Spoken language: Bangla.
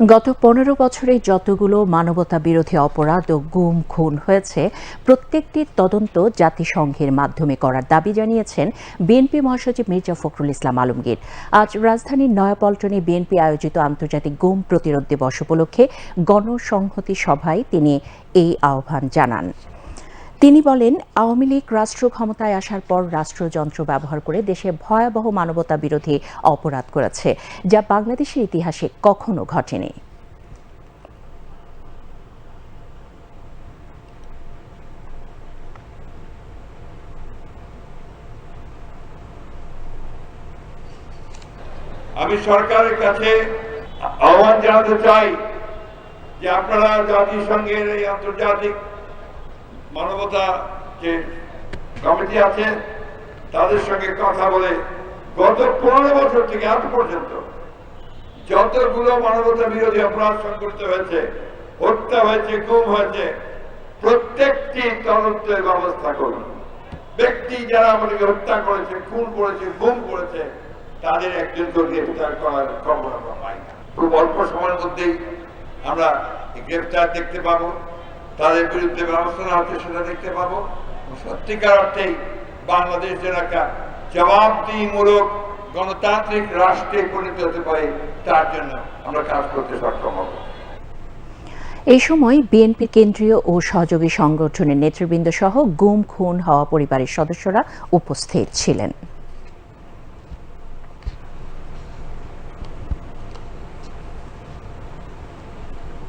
গত পনেরো বছরে যতগুলো মানবতা বিরোধী অপরাধ ও গুম, খুন হয়েছে প্রত্যেকটির তদন্ত জাতিসংঘের মাধ্যমে করার দাবি জানিয়েছেন বিএনপি মহাসচিব মির্জা ফখরুল ইসলাম আলমগীর। আজ রাজধানীর নয়াপল্টনে বিএনপি আয়োজিত আন্তর্জাতিক গুম প্রতিরোধ দিবস উপলক্ষে গণসংহতি সভায় তিনি এই আহ্বান জানান। তিনি বলেন, আওয়ামী লীগ রাষ্ট্র ক্ষমতায় আসার পর রাষ্ট্রযন্ত্র ব্যবহার করে দেশে ভয়াবহ মানবতা বিরোধী অপরাধ করেছে, যা বাংলাদেশের ইতিহাসে কখনো ঘটেনি। আমি সরকারের কাছে আহ্বান জানাতে চাই যে আপনারা জাতিসংঘের এই আন্তর্জাতিক মানবতা যে কমিটি আছে, তাদের সঙ্গে কথা বলে গত পনেরো বছর থেকে আজ পর্যন্ত যতগুলো মানবতা বিরোধী অপরাধ সংঘটিত হয়েছে, হত্যা হয়েছে গুম হয়েছে, প্রত্যেকটি তদন্তের ব্যবস্থা করুন। ব্যক্তি যারা আমাদেরকে হত্যা করেছে, খুন করেছে, গুম করেছে, তাদের একজনকে গ্রেফতার করার আমরা পাই খুব অল্প সময়ের মধ্যেই আমরা গ্রেফতার দেখতে পাবো। তাদের বিরুদ্ধে ব্যবস্থা নেওয়া হচ্ছে সেটা দেখতে পাবো। সত্যিকার অর্থেই বাংলাদেশ যেন একটা জবাবদিহিমূলক, গণতান্ত্রিক রাষ্ট্রে পরিণত হতে পারে, তার জন্য আমরা কাজ করতে সক্ষম হব। এই সময় বিএনপি কেন্দ্রীয় ও সহযোগী সংগঠনের নেতৃবৃন্দ সহ গুম, খুন হওয়া পরিবারের সদস্যরা উপস্থিত ছিলেন।